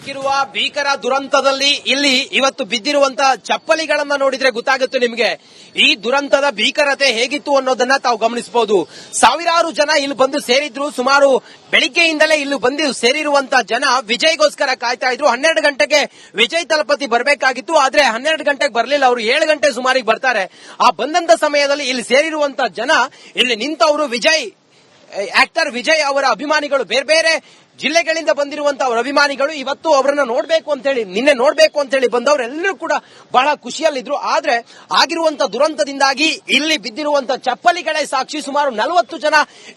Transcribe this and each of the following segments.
ಆಗಿರುವ ಭೀಕರ ದುರಂತದಲ್ಲಿ ಇಲ್ಲಿ ಇವತ್ತು ಬಿದ್ದಿರುವಂತಹ ಚಪ್ಪಲಿಗಳನ್ನ ನೋಡಿದ್ರೆ ಗೊತ್ತಾಗುತ್ತೆ ನಿಮಗೆ. ಈ ದುರಂತದ ಭೀಕರತೆ ಹೇಗಿತ್ತು ಅನ್ನೋದನ್ನ ತಾವು ಗಮನಿಸಬಹುದು ಸಾವಿರಾರು ಜನ ಇಲ್ಲಿ ಬಂದು ಸೇರಿದ್ರು. ಸುಮಾರು ಬೆಳಿಗ್ಗೆಯಿಂದಲೇ ಇಲ್ಲಿ ಬಂದು ಸೇರಿರುವಂತಹ ಜನ ವಿಜಯ್ಗೋಸ್ಕರ ಕಾಯ್ತಾ ಇದ್ರು. ಹನ್ನೆರಡು ಗಂಟೆಗೆ ವಿಜಯ್ ತಲಪತಿ ಬರಬೇಕಾಗಿತ್ತು. ಆದ್ರೆ ಹನ್ನೆರಡು ಗಂಟೆಗೆ ಬರಲಿಲ್ಲ. ಅವರು ಏಳು ಗಂಟೆ ಸುಮಾರಿಗೆ ಬರ್ತಾರೆ. ಆ ಬಂದಂತ ಸಮಯದಲ್ಲಿ ಇಲ್ಲಿ ಸೇರಿರುವಂತಹ ಜನ ಇಲ್ಲಿ ನಿಂತವರು. ವಿಜಯ್ ಆಕ್ಟರ್ ವಿಜಯ್ ಅವರ ಅಭಿಮಾನಿಗಳು ಬೇರೆ ಬೇರೆ ಜಿಲ್ಲೆಗಳಿಂದ ಬಂದಿರುವಂತಹ ಅವರ ಅಭಿಮಾನಿಗಳು ಇವತ್ತು ಅವರನ್ನ ನೋಡಬೇಕು ಅಂತ ಹೇಳಿ ನಿನ್ನೆ ನೋಡಬೇಕು ಅಂತ ಹೇಳಿ ಬಂದವರೆಲ್ಲರೂ ಕೂಡ ಬಹಳ ಖುಷಿಯಲ್ಲಿದ್ರು. ಆದ್ರೆ ಆಗಿರುವಂತಹ ದುರಂತದಿಂದಾಗಿ ಇಲ್ಲಿ ಬಿದ್ದಿರುವಂತಹ ಚಪ್ಪಲಿಗಳೇ ಸಾಕ್ಷಿ ಸುಮಾರು ನಲವತ್ತು ಜನ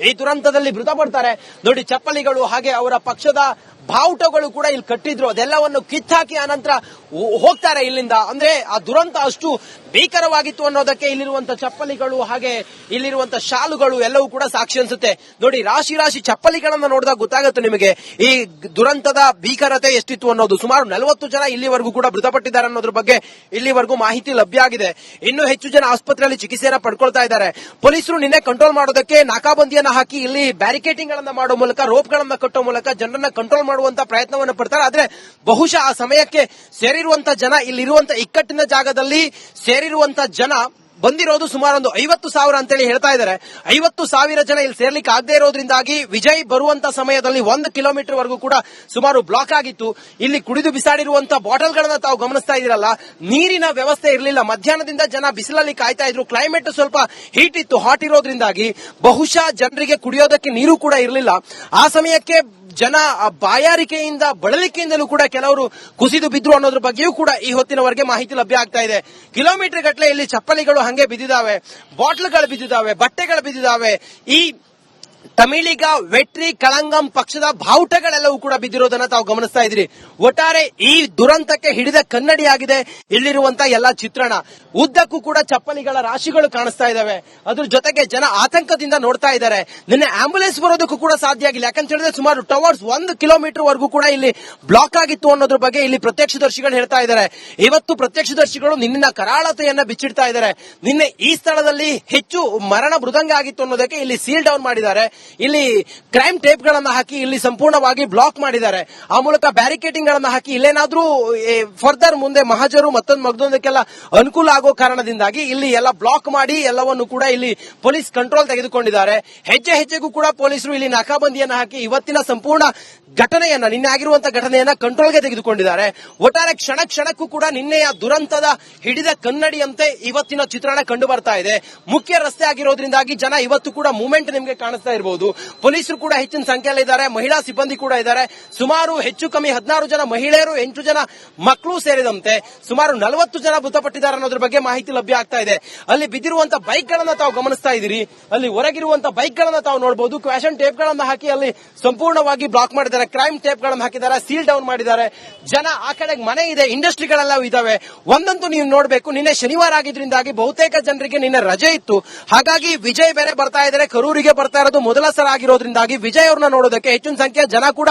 ಈ ದುರಂತದಲ್ಲಿ ಮೃತಪಡ್ತಾರೆ. ನೋಡಿ, ಚಪ್ಪಲಿಗಳು ಹಾಗೆ ಅವರ ಪಕ್ಷದ ಬಾವುಟಗಳು ಕೂಡ ಇಲ್ಲಿ ಕಟ್ಟಿದ್ರು. ಅದೆಲ್ಲವನ್ನು ಕಿತ್ತಾಕಿ ಆನಂತರ ಹೋಗ್ತಾರೆ ಇಲ್ಲಿಂದ. ಅಂದ್ರೆ ಆ ದುರಂತ ಅಷ್ಟು ಭೀಕರವಾಗಿತ್ತು ಅನ್ನೋದಕ್ಕೆ ಇಲ್ಲಿರುವಂತ ಚಪ್ಪಲಿಗಳು ಹಾಗೆ ಇಲ್ಲಿರುವಂತ ಶಾಲುಗಳು ಎಲ್ಲವೂ ಕೂಡ ಸಾಕ್ಷಿ ಅನ್ಸುತ್ತೆ. ನೋಡಿ, ರಾಶಿ ರಾಶಿ ಚಪ್ಪಲಿಗಳನ್ನ ನೋಡಿದಾಗ ಗೊತ್ತಾಗುತ್ತೆ ನಿಮಗೆ. ಈ ದುರಂತದ ಭೀಕರತೆ ಎಷ್ಟಿತ್ತು ಅನ್ನೋದು. ಸುಮಾರು ನಲವತ್ತು ಜನ ಇಲ್ಲಿವರೆಗೂ ಕೂಡ ಮೃತಪಟ್ಟಿದ್ದಾರೆ ಅನ್ನೋದ್ರ ಬಗ್ಗೆ ಇಲ್ಲಿವರೆಗೂ ಮಾಹಿತಿ ಲಭ್ಯ ಆಗಿದೆ. ಇನ್ನೂ ಹೆಚ್ಚು ಜನ ಆಸ್ಪತ್ರೆಯಲ್ಲಿ ಚಿಕಿತ್ಸೆಯನ್ನ ಪಡ್ಕೊಳ್ತಾ ಇದ್ದಾರೆ. ಪೊಲೀಸರು ನಿನ್ನೆ ಕಂಟ್ರೋಲ್ ಮಾಡೋದಕ್ಕೆ ನಾಕಾಬಂದಿಯನ್ನ ಹಾಕಿ ಇಲ್ಲಿ ಬ್ಯಾರಿಕೇಟಿಂಗ್ ಗಳನ್ನ ಮಾಡೋ ಮೂಲಕ ರೋಪ್ ಗಳನ್ನ ಕಟ್ಟೋ ಮೂಲಕ ಜನರನ್ನ ಕಂಟ್ರೋಲ್ ಮಾಡುವಂತ ಪ್ರಯತ್ನವನ್ನು ಪಡ್ತಾರೆ. ಆದ್ರೆ ಬಹುಶಃ ಆ ಸಮಯಕ್ಕೆ ಸೇರಿರುವಂತ ಜನ, ಇಲ್ಲಿರುವಂತ ಇಕ್ಕಟ್ಟಿನ ಜಾಗದಲ್ಲಿ ಸೇರಿರುವಂತ ಜನ ಬಂದಿರೋದು ಸುಮಾರು ಒಂದು ಐವತ್ತು ಸಾವಿರ ಅಂತೇಳಿ ಹೇಳ್ತಾ ಇದ್ದಾರೆ. ಐವತ್ತು ಸಾವಿರ ಜನ ಇಲ್ಲಿ ಸೇರ್ಲಿಕ್ಕೆ ಆಗದೆ ಇರೋದ್ರಿಂದಾಗಿ ವಿಜಯ್ ಬರುವಂತ ಸಮಯದಲ್ಲಿ ಒಂದು ಕಿಲೋಮೀಟರ್ ವರೆಗೂ ಕೂಡ ಸುಮಾರು ಬ್ಲಾಕ್ ಆಗಿತ್ತು. ಇಲ್ಲಿ ಕುಡಿದು ಬಿಸಾಡಿರುವಂತ ಬಾಟಲ್ ಗಳನ್ನ ತಾವು ಗಮನಿಸ್ತಾ ಇದೀರಲ್ಲ ನೀರಿನ ವ್ಯವಸ್ಥೆ ಇರಲಿಲ್ಲ. ಮಧ್ಯಾಹ್ನದಿಂದ ಜನ ಬಿಸಿಲಲ್ಲಿ ಕಾಯ್ತಾ ಇದ್ರು. ಕ್ಲೈಮೇಟ್ ಸ್ವಲ್ಪ ಹೀಟ್ ಇತ್ತು ಹಾಟ್ ಇರೋದ್ರಿಂದಾಗಿ ಬಹುಶಃ ಜನರಿಗೆ ಕುಡಿಯೋದಕ್ಕೆ ನೀರು ಕೂಡ ಇರಲಿಲ್ಲ. ಆ ಸಮಯಕ್ಕೆ ಜನ ಆ ಬಾಯಾರಿಕೆಯಿಂದ, ಬಳಲಿಕೆಯಿಂದಲೂ ಕೂಡ ಕೆಲವರು ಕುಸಿದು ಬಿದ್ರು ಅನ್ನೋದ್ರ ಬಗ್ಗೆಯೂ ಕೂಡ ಈ ಹೊತ್ತಿನವರೆಗೆ ಮಾಹಿತಿ ಲಭ್ಯ ಆಗ್ತಾ ಇದೆ. ಕಿಲೋಮೀಟರ್ ಗಟ್ಟಲೆ ಇಲ್ಲಿ ಚಪ್ಪಲಿಗಳು ಹಂಗೆ ಬಿದ್ದಿದಾವೆ. ಬಾಟ್ಲ್ಗಳು ಬಿದ್ದಿದಾವೆ, ಬಟ್ಟೆಗಳು ಬಿದ್ದಿದಾವೆ. ಈ ತಮಿಳಿಗ ವೆಟ್ರಿ ಕಳಂಗಂ ಪಕ್ಷದ ಬಾವುಟಗಳೆಲ್ಲವೂ ಕೂಡ ಬಿದ್ದಿರೋದನ್ನ ತಾವು ಗಮನಿಸ್ತಾ ಇದ್ದೀರಿ. ಒಟ್ಟಾರೆ ಈ ದುರಂತಕ್ಕೆ ಹಿಡಿದ ಕನ್ನಡಿಯಾಗಿದೆ ಇಲ್ಲಿರುವಂತ ಎಲ್ಲಾ ಚಿತ್ರಣ. ಉದ್ದಕ್ಕೂ ಕೂಡ ಚಪ್ಪಲಿಗಳ ರಾಶಿಗಳು ಕಾಣಿಸ್ತಾ ಇದಾವೆ ಅದ್ರ ಜೊತೆಗೆ ಜನ ಆತಂಕದಿಂದ ನೋಡ್ತಾ ಇದ್ದಾರೆ. ನಿನ್ನೆ ಆಂಬುಲೆನ್ಸ್ ಬರೋದಕ್ಕೂ ಕೂಡ ಸಾಧ್ಯ ಆಗಿಲ್ಲ. ಯಾಕಂತ ಹೇಳಿದ್ರೆ ಸುಮಾರು ಟವರ್ಸ್ ಒಂದು ಕಿಲೋಮೀಟರ್ ವರೆಗೂ ಕೂಡ ಇಲ್ಲಿ ಬ್ಲಾಕ್ ಆಗಿತ್ತು ಅನ್ನೋದ್ರ ಬಗ್ಗೆ ಇಲ್ಲಿ ಪ್ರತ್ಯಕ್ಷದರ್ಶಿಗಳು ಹೇಳ್ತಾ ಇದ್ದಾರೆ. ಇವತ್ತು ಪ್ರತ್ಯಕ್ಷದರ್ಶಿಗಳು ನಿನ್ನ ಕರಾಳತೆಯನ್ನ ಬಿಚ್ಚಿಡ್ತಾ ಇದ್ದಾರೆ. ನಿನ್ನೆ ಈ ಸ್ಥಳದಲ್ಲಿ ಹೆಚ್ಚು ಮರಣ ಮೃದಂಗ ಆಗಿತ್ತು ಅನ್ನೋದಕ್ಕೆ ಇಲ್ಲಿ ಸೀಲ್ ಡೌನ್ ಮಾಡಿದ್ದಾರೆ. ಇಲ್ಲಿ ಕ್ರೈಮ್ ಟೇಪ್ ಗಳನ್ನ ಹಾಕಿ ಇಲ್ಲಿ ಸಂಪೂರ್ಣವಾಗಿ ಬ್ಲಾಕ್ ಮಾಡಿದ್ದಾರೆ. ಆ ಮೂಲಕ ಬ್ಯಾರಿಕೇಟಿಂಗ್ ಗಳನ್ನ ಹಾಕಿ ಇಲ್ಲೇನಾದ್ರೂ ಫರ್ದರ್ ಮುಂದೆ ಮಹಾಜರು ಮತ್ತೊಂದು ಮಗದೊಂದಕ್ಕೆಲ್ಲ ಅನುಕೂಲ ಆಗೋ ಕಾರಣದಿಂದಾಗಿ ಇಲ್ಲಿ ಎಲ್ಲ ಬ್ಲಾಕ್ ಮಾಡಿ ಎಲ್ಲವನ್ನು ಕೂಡ ಇಲ್ಲಿ ಪೊಲೀಸ್ ಕಂಟ್ರೋಲ್ ತೆಗೆದುಕೊಂಡಿದ್ದಾರೆ. ಹೆಜ್ಜೆ ಹೆಜ್ಜೆಗೂ ಕೂಡ ಪೊಲೀಸರು ಇಲ್ಲಿ ನಾಕಾಬಂದಿಯನ್ನ ಹಾಕಿ ಇವತ್ತಿನ ಸಂಪೂರ್ಣ ಘಟನೆಯನ್ನ, ನಿನ್ನೆ ಆಗಿರುವಂತಹ ಘಟನೆಯನ್ನ ಕಂಟ್ರೋಲ್ಗೆ ತೆಗೆದುಕೊಂಡಿದ್ದಾರೆ. ಒಟ್ಟಾರೆ ಕ್ಷಣ ಕ್ಷಣಕ್ಕೂ ಕೂಡ ನಿನ್ನೆಯ ದುರಂತದ ಹಿಡಿದ ಕನ್ನಡಿಯಂತೆ ಇವತ್ತಿನ ಚಿತ್ರಣ ಕಂಡು ಬರ್ತಾ ಇದೆ. ಮುಖ್ಯ ರಸ್ತೆ ಆಗಿರೋದ್ರಿಂದಾಗಿ ಜನ ಇವತ್ತು ಕೂಡ ಮೂವ್ಮೆಂಟ್ ನಿಮಗೆ ಕಾಣಿಸ್ತಾ ಪೊಲೀಸರು ಕೂಡ ಹೆಚ್ಚಿನ ಸಂಖ್ಯೆಯಲ್ಲಿ ಇದ್ದಾರೆ. ಮಹಿಳಾ ಸಿಬ್ಬಂದಿ ಕೂಡ ಇದ್ದಾರೆ. ಸುಮಾರು ಹೆಚ್ಚು ಕಮ್ಮಿ ಹದಿನಾರು ಜನ ಮಹಿಳೆಯರು, ಎಂಟು ಜನ ಮಕ್ಕಳು ಸೇರಿದಂತೆ ಸುಮಾರು ನಲವತ್ತು ಜನ ಮೃತಪಟ್ಟಿದ್ದಾರೆ ಅನ್ನೋದ್ರ ಬಗ್ಗೆ ಮಾಹಿತಿ ಲಭ್ಯ ಆಗ್ತಾ ಇದೆ. ಅಲ್ಲಿ ಬಿದ್ದಿರುವಂತಹ ಬೈಕ್ ಗಳನ್ನ ತಾವು ಗಮನಿಸ್ತಾ ಇದ್ದೀರಿ. ಅಲ್ಲಿ ಹೊರಗಿರುವಂತಹ ಬೈಕ್ ಗಳನ್ನ ತಾವು ನೋಡಬಹುದು ಕ್ವಾಶನ್ ಟೇಪ್ ಗಳನ್ನ ಹಾಕಿ ಅಲ್ಲಿ ಸಂಪೂರ್ಣವಾಗಿ ಬ್ಲಾಕ್ ಮಾಡಿದ್ದಾರೆ. ಕ್ರೈಮ್ ಟೇಪ್ ಗಳನ್ನ ಹಾಕಿದ್ದಾರೆ. ಸೀಲ್ ಡೌನ್ ಮಾಡಿದ್ದಾರೆ. ಜನ ಆ ಕಡೆಗೆ ಮನೆ ಇದೆ. ಇಂಡಸ್ಟ್ರಿಗಳೆಲ್ಲ ಇದಾವೆ ಒಂದಂತೂ ನೀವು ನೋಡಬೇಕು. ನಿನ್ನೆ ಶನಿವಾರ ಆಗಿದ್ರಿಂದಾಗಿ ಬಹುತೇಕ ಜನರಿಗೆ ನಿನ್ನೆ ರಜೆ ಇತ್ತು. ಹಾಗಾಗಿ ವಿಜಯ್ ಬೇರೆ ಬರ್ತಾ ಇದ್ದಾರೆ. ಕರೂರಿಗೆ ಬರ್ತಾ ಇರೋದು. ಮೊದಲ ಸಲ ಆಗಿರೋದ್ರಿಂದಾಗಿ ವಿಜಯ್ ಅವ್ರನ್ನ ನೋಡೋದಕ್ಕೆ ಹೆಚ್ಚಿನ ಸಂಖ್ಯೆಯ ಜನ ಕೂಡ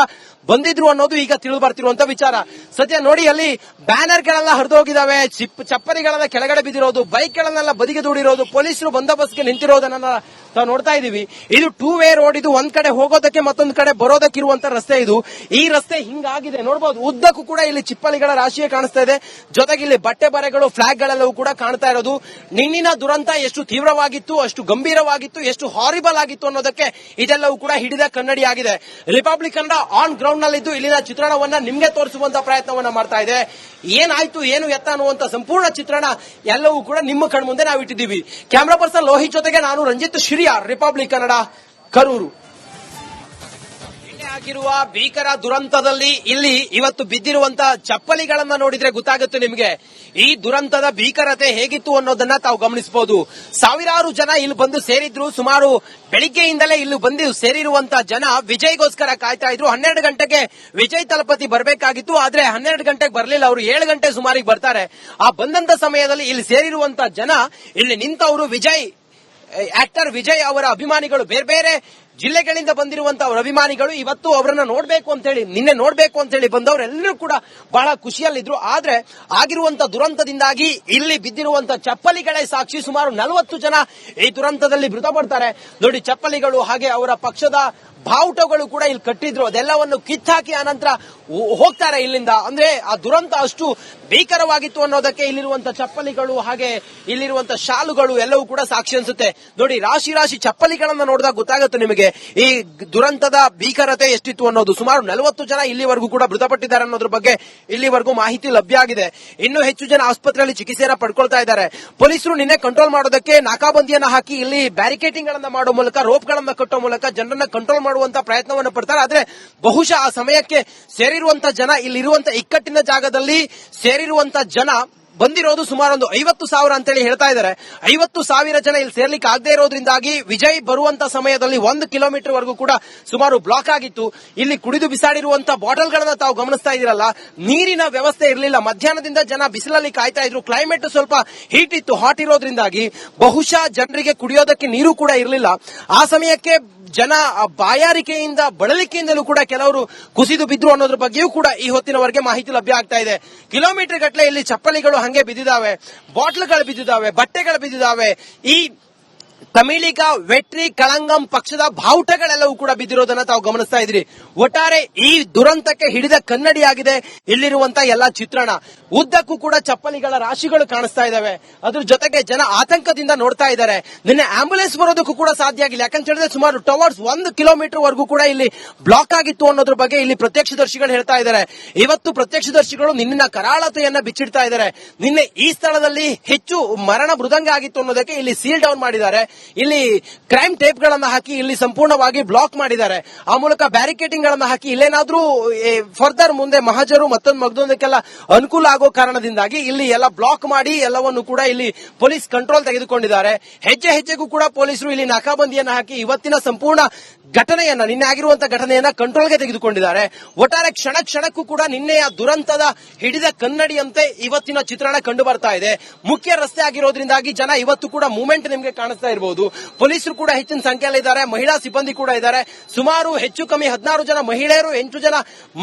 ಬಂದಿದ್ರು ಅನ್ನೋದು ಈಗ ತಿಳಿದು ಬರ್ತಿರುವಂತ ವಿಚಾರ. ಸದ್ಯ ನೋಡಿ, ಅಲ್ಲಿ ಬ್ಯಾನರ್ ಗಳೆಲ್ಲ ಹರಿದೋಗಿದಾವೆ. ಚಿಪ್ ಚಪ್ಪಲಿಗಳೆಲ್ಲ ಕೆಳಗಡೆ ಬಿದ್ದಿರೋದು ಬೈಕ್ ಗಳನ್ನೆಲ್ಲ ಬದಿಗೆ ದೂಡಿರೋದು, ಪೊಲೀಸರು ಬಂದೋಬಸ್ತ್ಗೆ ನಿಂತಿರೋದನ್ನ ನಾವು ನೋಡ್ತಾ ಇದೀವಿ ಇದು ಟೂ ವೇ ರೋಡ್ ಇದು ಒಂದ್ ಕಡೆ ಹೋಗೋದಕ್ಕೆ ಮತ್ತೊಂದು ಕಡೆ ಬರೋದಕ್ಕೆ ಇರುವಂತ ರಸ್ತೆ ಇದು. ಈ ರಸ್ತೆ ಹಿಂಗಾಗಿದೆ. ನೋಡಬಹುದು ಉದ್ದಕ್ಕೂ ಕೂಡ ಇಲ್ಲಿ ಚಿಪ್ಪಲಿಗಳ ರಾಶಿಯೇ ಕಾಣಿಸ್ತಾ ಇದೆ. ಜೊತೆಗೆ ಇಲ್ಲಿ ಬಟ್ಟೆ ಬರೆಗಳು ಫ್ಲಾಗ್ ಗಳೆಲ್ಲವೂ ಕೂಡ ಕಾಣ್ತಾ ಇರೋದು. ನಿನ್ನಿನ ದುರಂತ ಎಷ್ಟು ತೀವ್ರವಾಗಿತ್ತು, ಅಷ್ಟು ಗಂಭೀರವಾಗಿತ್ತು, ಎಷ್ಟು ಹಾರಿಬಲ್ ಆಗಿತ್ತು ಅನ್ನೋದಕ್ಕೆ ಇದೆಲ್ಲವೂ ಕೂಡ ಹಿಡಿದ ಕನ್ನಡಿ ಆಗಿದೆ. ರಿಪಬ್ಲಿಕ್ ಕನ್ನಡ ಆನ್ ಗ್ರೌಂಡ್ ನಲ್ಲಿದ್ದು ಇಲ್ಲಿನ ಚಿತ್ರಣವನ್ನ ನಿಮ್ಗೆ ತೋರಿಸುವಂತ ಪ್ರಯತ್ನವನ್ನ ಮಾಡ್ತಾ ಇದೆ. ಏನಾಯ್ತು, ಏನು ಎತ್ತ ಅನ್ನುವಂತ ಸಂಪೂರ್ಣ ಚಿತ್ರಣ ಎಲ್ಲವೂ ಕೂಡ ನಿಮ್ಮ ಕಣ್ಮುಂದೆ ನಾವು ಇಟ್ಟಿದ್ದೀವಿ ಕ್ಯಾಮ್ರಾ ಪರ್ಸನ್ ಲೋಹಿತ್ ಜೊತೆಗೆ ನಾನು ರಂಜಿತ್ ಶಿರಿಯಾ ರಿಪಬ್ಲಿಕ್ ಕನ್ನಡ, ಕರೂರು. ಆಗಿರುವ ಭೀಕರ ದುರಂತದಲ್ಲಿ ಇಲ್ಲಿ ಇವತ್ತು ಬಿದ್ದಿರುವಂತ ಚಪ್ಪಲಿಗಳನ್ನ ನೋಡಿದ್ರೆ ಗೊತ್ತಾಗುತ್ತೆ ನಿಮಗೆ. ಈ ದುರಂತದ ಭೀಕರತೆ ಹೇಗಿತ್ತು ಅನ್ನೋದನ್ನ ತಾವು ಗಮನಿಸಬಹುದು ಸಾವಿರಾರು ಜನ ಇಲ್ಲಿ ಬಂದು ಸೇರಿದ್ರು. ಸುಮಾರು ಬೆಳಿಗ್ಗೆಯಿಂದಲೇ ಇಲ್ಲಿ ಬಂದು ಸೇರಿರುವಂತ ಜನ ವಿಜಯ್ಗೋಸ್ಕರ ಕಾಯ್ತಾ ಇದ್ರು. ಹನ್ನೆರಡು ಗಂಟೆಗೆ ವಿಜಯ್ ತಲಪತಿ ಬರಬೇಕಾಗಿತ್ತು. ಆದ್ರೆ ಹನ್ನೆರಡು ಗಂಟೆಗೆ ಬರಲಿಲ್ಲ. ಅವರು ಏಳು ಗಂಟೆ ಸುಮಾರಿಗೆ ಬರ್ತಾರೆ. ಆ ಬಂದಂತ ಸಮಯದಲ್ಲಿ ಇಲ್ಲಿ ಸೇರಿರುವಂತ ಜನ ಇಲ್ಲಿ ನಿಂತವರು. ವಿಜಯ್ ಆಕ್ಟರ್ ವಿಜಯ್ ಅವರ ಅಭಿಮಾನಿಗಳು ಬೇರೆ ಬೇರೆ ಜಿಲ್ಲೆಗಳಿಂದ ಬಂದಿರುವಂತಹ ಅವರ ಅಭಿಮಾನಿಗಳು ಇವತ್ತು ಅವರನ್ನ ನೋಡಬೇಕು ಅಂತ ಹೇಳಿ, ನಿನ್ನೆ ನೋಡಬೇಕು ಅಂತ ಹೇಳಿ ಬಂದವರೆಲ್ಲರೂ ಕೂಡ ಬಹಳ ಖುಷಿಯಲ್ಲಿದ್ರು. ಆದ್ರೆ ಆಗಿರುವಂತ ದುರಂತದಿಂದಾಗಿ ಇಲ್ಲಿ ಬಿದ್ದಿರುವಂತ ಚಪ್ಪಲಿಗಳೇ ಸಾಕ್ಷಿ ಸುಮಾರು ನಲವತ್ತು ಜನ ಈ ದುರಂತದಲ್ಲಿ ಮೃತಪಡ್ತಾರೆ. ನೋಡಿ, ಚಪ್ಪಲಿಗಳು ಹಾಗೆ ಅವರ ಪಕ್ಷದ ಬಾವುಟಗಳು ಕೂಡ ಇಲ್ಲಿ ಕಟ್ಟಿದ್ರು. ಅದೆಲ್ಲವನ್ನು ಕಿತ್ತಾಕಿ ಆನಂತರ ಹೋಗ್ತಾರೆ ಇಲ್ಲಿಂದ. ಅಂದ್ರೆ ಆ ದುರಂತ ಅಷ್ಟು ಭೀಕರವಾಗಿತ್ತು ಅನ್ನೋದಕ್ಕೆ ಇಲ್ಲಿರುವಂತ ಚಪ್ಪಲಿಗಳು ಹಾಗೆ ಇಲ್ಲಿರುವಂತ ಶಾಲುಗಳು ಎಲ್ಲವೂ ಕೂಡ ಸಾಕ್ಷಿ ಅನ್ಸುತ್ತೆ. ನೋಡಿ, ರಾಶಿ ರಾಶಿ ಚಪ್ಪಲಿಗಳನ್ನ ನೋಡಿದಾಗ ಗೊತ್ತಾಗುತ್ತೆ ನಿಮಗೆ. ಈ ದುರಂತದ ಭೀಕರತೆ ಎಷ್ಟಿತ್ತು ಅನ್ನೋದು ಸುಮಾರು ನಲವತ್ತು ಜನ ಇಲ್ಲಿವರೆಗೂ ಕೂಡ ಮೃತಪಟ್ಟಿದ್ದಾರೆ ಅನ್ನೋದ್ರ ಬಗ್ಗೆ ಇಲ್ಲಿವರೆಗೂ ಮಾಹಿತಿ ಲಭ್ಯ ಆಗಿದೆ. ಇನ್ನೂ ಹೆಚ್ಚು ಜನ ಆಸ್ಪತ್ರೆಯಲ್ಲಿ ಚಿಕಿತ್ಸೆಯನ್ನ ಪಡ್ಕೊಳ್ತಾ ಇದ್ದಾರೆ. ಪೊಲೀಸರು ನಿನ್ನೆ ಕಂಟ್ರೋಲ್ ಮಾಡೋದಕ್ಕೆ ನಾಕಾಬಂದಿಯನ್ನು ಹಾಕಿ ಇಲ್ಲಿ ಬ್ಯಾರಿಕೇಟಿಂಗ್ ಗಳನ್ನ ಮಾಡೋ ಮೂಲಕ ರೋಪ್ ಗಳನ್ನ ಕಟ್ಟೋ ಮೂಲಕ ಜನರನ್ನ ಕಂಟ್ರೋಲ್ ಮಾಡುವಂತ ಪ್ರಯತ್ನವನ್ನು ಪಡ್ತಾರೆ. ಆದ್ರೆ ಬಹುಶಃ ಆ ಸಮಯಕ್ಕೆ ಸೇರಿರುವಂತ ಜನ, ಇಲ್ಲಿರುವಂತ ಇಕ್ಕಟ್ಟಿನ ಜಾಗದಲ್ಲಿ ಸೇರಿರುವಂತ ಜನ ಬಂದಿರೋದು ಸುಮಾರು ಒಂದು ಐವತ್ತು ಸಾವಿರ ಅಂತೇಳಿ ಹೇಳ್ತಾ ಇದ್ದಾರೆ. ಐವತ್ತು ಸಾವಿರ ಜನ ಇಲ್ಲಿ ಸೇರ್ಲಿಕ್ಕೆ ಆಗದೆ ಇರೋದ್ರಿಂದಾಗಿ ವಿಜಯ್ ಬರುವಂತ ಸಮಯದಲ್ಲಿ ಒಂದು ಕಿಲೋಮೀಟರ್ ವರೆಗೂ ಕೂಡ ಸುಮಾರು ಬ್ಲಾಕ್ ಆಗಿತ್ತು. ಇಲ್ಲಿ ಕುಡಿದು ಬಿಸಾಡಿರುವಂತ ಬಾಟಲ್ಗಳನ್ನ ತಾವು ಗಮನಿಸ್ತಾ ಇದೀರಲ್ಲ ನೀರಿನ ವ್ಯವಸ್ಥೆ ಇರಲಿಲ್ಲ. ಮಧ್ಯಾಹ್ನದಿಂದ ಜನ ಬಿಸಿಲಲ್ಲಿ ಕಾಯ್ತಾ ಇದ್ರು. ಕ್ಲೈಮೇಟ್ ಸ್ವಲ್ಪ ಹೀಟ್ ಇತ್ತು, ಹಾಟ್ ಇರೋದ್ರಿಂದಾಗಿ ಬಹುಶಃ ಜನರಿಗೆ ಕುಡಿಯೋದಕ್ಕೆ ನೀರು ಕೂಡ ಇರಲಿಲ್ಲ. ಆ ಸಮಯಕ್ಕೆ ಜನ ಆ ಬಾಯಾರಿಕೆಯಿಂದ, ಬಳಲಿಕೆಯಿಂದಲೂ ಕೂಡ ಕೆಲವರು ಕುಸಿದು ಬಿದ್ರು ಅನ್ನೋದ್ರ ಬಗ್ಗೆಯೂ ಕೂಡ ಈ ಹೊತ್ತಿನವರೆಗೆ ಮಾಹಿತಿ ಲಭ್ಯ ಆಗ್ತಾ ಇದೆ. ಕಿಲೋಮೀಟರ್ ಗಟ್ಟಲೆ ಇಲ್ಲಿ ಚಪ್ಪಲಿಗಳು ಹಂಗೆ ಬಿದ್ದಿದಾವೆ. ಬಾಟ್ಲ್ಗಳು ಬಿದ್ದಿದಾವೆ, ಬಟ್ಟೆಗಳು ಬಿದ್ದಿದಾವೆ. ಈ ತಮಿಳಿಗ ವೆಟ್ರಿ ಕಳಂಗಂ ಪಕ್ಷದ ಬಾವುಟಗಳೆಲ್ಲವೂ ಕೂಡ ಬಿದ್ದಿರೋದನ್ನ ತಾವು ಗಮನಿಸ್ತಾ ಇದ್ರಿ ಒಟ್ಟಾರೆ ಈ ದುರಂತಕ್ಕೆ ಹಿಡಿದ ಕನ್ನಡಿಯಾಗಿದೆ ಇಲ್ಲಿರುವಂತಹ ಎಲ್ಲಾ ಚಿತ್ರಣ. ಉದ್ದಕ್ಕೂ ಕೂಡ ಚಪ್ಪಲಿಗಳ ರಾಶಿಗಳು ಕಾಣಿಸ್ತಾ ಇದಾವೆ ಅದ್ರ ಜೊತೆಗೆ ಜನ ಆತಂಕದಿಂದ ನೋಡ್ತಾ ಇದ್ದಾರೆ. ನಿನ್ನೆ ಆಂಬುಲೆನ್ಸ್ ಬರೋದಕ್ಕೂ ಕೂಡ ಸಾಧ್ಯ ಆಗಿಲ್ಲ. ಯಾಕಂತ ಹೇಳಿದ್ರೆ ಸುಮಾರು ಟವರ್ಸ್ ಒಂದು ಕಿಲೋಮೀಟರ್ ವರೆಗೂ ಕೂಡ ಇಲ್ಲಿ ಬ್ಲಾಕ್ ಆಗಿತ್ತು ಅನ್ನೋದ್ರ ಬಗ್ಗೆ ಇಲ್ಲಿ ಪ್ರತ್ಯಕ್ಷದರ್ಶಿಗಳು ಹೇಳ್ತಾ ಇದ್ದಾರೆ. ಇವತ್ತು ಪ್ರತ್ಯಕ್ಷದರ್ಶಿಗಳು ನಿನ್ನ ಕರಾಳತೆಯನ್ನ ಬಿಚ್ಚಿಡ್ತಾ ಇದ್ದಾರೆ. ನಿನ್ನೆ ಈ ಸ್ಥಳದಲ್ಲಿ ಹೆಚ್ಚು ಮರಣ ಮೃದಂಗ ಆಗಿತ್ತು ಅನ್ನೋದಕ್ಕೆ ಇಲ್ಲಿ ಸೀಲ್ ಡೌನ್ ಮಾಡಿದ್ದಾರೆ. ಇಲ್ಲಿ ಕ್ರೈಮ್ ಟೇಪ್ ಗಳನ್ನ ಹಾಕಿ ಇಲ್ಲಿ ಸಂಪೂರ್ಣವಾಗಿ ಬ್ಲಾಕ್ ಮಾಡಿದ್ದಾರೆ. ಆ ಮೂಲಕ ಬ್ಯಾರಿಕೇಡಿಂಗ್ ಗಳನ್ನ ಹಾಕಿ ಇಲ್ಲೇನಾದ್ರೂ ಫರ್ದರ್ ಮುಂದೆ ಮಹಜರು ಮತ್ತೊಂದು ಮಗದೊಂದಕ್ಕೆಲ್ಲ ಅನುಕೂಲ ಆಗೋ ಕಾರಣದಿಂದಾಗಿ ಇಲ್ಲಿ ಎಲ್ಲ ಬ್ಲಾಕ್ ಮಾಡಿ ಎಲ್ಲವನ್ನು ಕೂಡ ಇಲ್ಲಿ ಪೊಲೀಸ್ ಕಂಟ್ರೋಲ್ ತೆಗೆದುಕೊಂಡಿದ್ದಾರೆ. ಹೆಜ್ಜೆ ಹೆಜ್ಜೆಗೂ ಕೂಡ ಪೊಲೀಸರು ಇಲ್ಲಿ ನಾಕಾಬಂದಿಯನ್ನು ಹಾಕಿ ಇವತ್ತಿನ ಸಂಪೂರ್ಣ ಘಟನೆಯನ್ನ, ನಿನ್ನೆ ಆಗಿರುವಂತಹ ಘಟನೆಯನ್ನ ಕಂಟ್ರೋಲ್ಗೆ ತೆಗೆದುಕೊಂಡಿದ್ದಾರೆ. ಒಟ್ಟಾರೆ ಕ್ಷಣ ಕ್ಷಣಕ್ಕೂ ಕೂಡ ನಿನ್ನೆಯ ದುರಂತದ ಹಿಡಿದ ಕನ್ನಡಿಯಂತೆ ಇವತ್ತಿನ ಚಿತ್ರಣ ಕಂಡು ಬರ್ತಾ ಇದೆ. ಮುಖ್ಯ ರಸ್ತೆ ಆಗಿರೋದ್ರಿಂದಾಗಿ ಜನ ಇವತ್ತು ಕೂಡ ಮೂವ್ಮೆಂಟ್ ನಿಮಗೆ ಕಾಣಿಸ್ತಾ ಇರಬಹುದು ಪೊಲೀಸರು ಕೂಡ ಹೆಚ್ಚಿನ ಸಂಖ್ಯೆಯಲ್ಲಿ ಇದ್ದಾರೆ, ಮಹಿಳಾ ಸಿಬ್ಬಂದಿ ಕೂಡ ಇದ್ದಾರೆ. ಸುಮಾರು ಹೆಚ್ಚು ಕಮ್ಮಿ ಹದಿನಾರು ಜನ ಮಹಿಳೆಯರು, ಎಂಟು ಜನ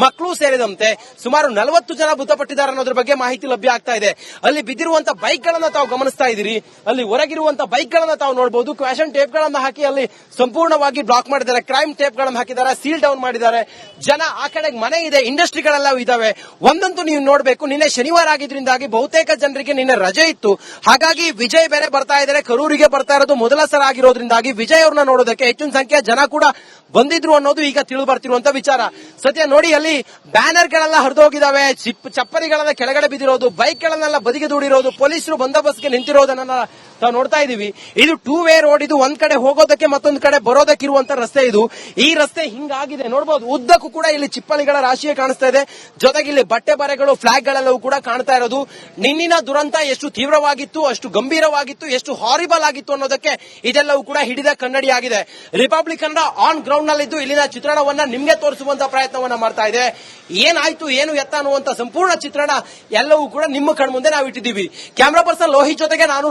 ಮಕ್ಕಳು ಸೇರಿದಂತೆ ಸುಮಾರು ನಲವತ್ತು ಜನ ಮೃತಪಟ್ಟಿದ್ದಾರೆ ಅನ್ನೋದ್ರ ಬಗ್ಗೆ ಮಾಹಿತಿ ಲಭ್ಯ ಆಗ್ತಾ ಇದೆ. ಅಲ್ಲಿ ಬಿದ್ದಿರುವಂತ ಬೈಕ್ ಗಳನ್ನ ತಾವು ಗಮನಿಸ್ತಾ ಇದ್ದೀರಿ. ಅಲ್ಲಿ ಹೊರಗಿರುವಂತ ಬೈಕ್ ಗಳನ್ನ ತಾವು ನೋಡಬಹುದು ಕ್ವಾಶನ್ ಟೇಪ್ ಗಳನ್ನ ಹಾಕಿ ಅಲ್ಲಿ ಸಂಪೂರ್ಣವಾಗಿ ಬ್ಲಾಕ್ ಮಾಡಿದ್ದಾರೆ. ಕ್ರೈಮ್ ಟೇಪ್ ಗಳನ್ನ ಹಾಕಿದ್ದಾರೆ, ಸೀಲ್ ಡೌನ್ ಮಾಡಿದ್ದಾರೆ. ಜನ ಆ ಕಡೆಗೆ ಮನೆ ಇದೆ, ಇಂಡಸ್ಟ್ರಿಗಳೆಲ್ಲ ಇದಾವೆ. ಒಂದಂತೂ ನೀವು ನೋಡಬೇಕು, ನಿನ್ನೆ ಶನಿವಾರ ಆಗಿದ್ರಿಂದಾಗಿ ಬಹುತೇಕ ಜನರಿಗೆ ನಿನ್ನೆ ರಜೆ ಇತ್ತು. ಹಾಗಾಗಿ ವಿಜಯ್ ಬೇರೆ ಬರ್ತಾ ಇದ್ದಾರೆ, ಕರೂರಿಗೆ ಬರ್ತಾ ಇರೋದು ಮೊದಲ ಸಲ ಆಗಿರೋದ್ರಿಂದಾಗಿ ವಿಜಯ್ ಅವ್ರನ್ನ ನೋಡೋದಕ್ಕೆ ಹೆಚ್ಚಿನ ಸಂಖ್ಯೆಯ ಜನ ಕೂಡ ಬಂದಿದ್ರು ಅನ್ನೋದು ಈಗ ತಿಳಿದು ಬರ್ತಿರುವಂತ ವಿಚಾರ. ಸದ್ಯ ನೋಡಿ, ಅಲ್ಲಿ ಬ್ಯಾನರ್ ಗಳೆಲ್ಲ ಹರಿದೋಗಿದಾವೆ ಚಪ್ಪಲಿಗಳೆಲ್ಲ ಕೆಳಗಡೆ ಬಿದ್ದಿರೋದು ಬೈಕ್ ಗಳನ್ನೆಲ್ಲ ಬದಿಗೆ ದೂಡಿರೋದು, ಪೊಲೀಸರು ಬಂದೋಬಸ್ತ್ಗೆ ನಿಂತಿರೋದನ್ನ ನಾವು ನೋಡ್ತಾ ಇದೀವಿ. ಇದು ಟೂ ವೇ ರೋಡ್ ಇದು ಒಂದ್ ಕಡೆ ಹೋಗೋದಕ್ಕೆ ಮತ್ತೊಂದ್ ಕಡೆ ಬರೋದಕ್ಕೆ ಇರುವಂತ ರಸ್ತೆ ಇದು. ಈ ರಸ್ತೆ ಹಿಂಗಾಗಿದೆ. ನೋಡಬಹುದು ಉದ್ದಕ್ಕೂ ಕೂಡ ಇಲ್ಲಿ ಚಿಪ್ಪಲಿಗಳ ರಾಶಿಯೇ ಕಾಣಿಸ್ತಾ ಇದೆ. ಜೊತೆಗೆ ಇಲ್ಲಿ ಬಟ್ಟೆ ಬರೆಗಳು ಫ್ಲಾಗ್ ಗಳೆಲ್ಲವೂ ಕೂಡ ಕಾಣ್ತಾ ಇರೋದು. ನಿನ್ನಿನ ದುರಂತ ಎಷ್ಟು ತೀವ್ರವಾಗಿತ್ತು, ಅಷ್ಟು ಗಂಭೀರವಾಗಿತ್ತು, ಎಷ್ಟು ಹಾರಿಬಲ್ ಆಗಿತ್ತು ಅನ್ನೋದಕ್ಕೆ ಇದೆಲ್ಲವೂ ಕೂಡ ಹಿಡಿದ ಕನ್ನಡಿ ಆಗಿದೆ. ರಿಪಬ್ಲಿಕನ್ ಆನ್ ಗ್ರೌಂಡ್ ನಲ್ಲಿದ್ದು ಇಲ್ಲಿನ ಚಿತ್ರಣವನ್ನ ನಿಮ್ಗೆ ತೋರಿಸುವಂತ ಪ್ರಯತ್ನವನ್ನ ಮಾಡ್ತಾ ಇದೆ. ಏನಾಯ್ತು, ಏನು ಎತ್ತ ಅನ್ನುವಂತ ಸಂಪೂರ್ಣ ಚಿತ್ರಣ ಎಲ್ಲವೂ ಕೂಡ ನಿಮ್ಮ ಕಣ್ಮುಂದೆ ನಾವು ಇಟ್ಟಿದ್ದೀವಿ ಕ್ಯಾಮರಾ ಪರ್ಸನ್ ಲೋಹಿತ್ ಜೊತೆಗೆ ನಾನು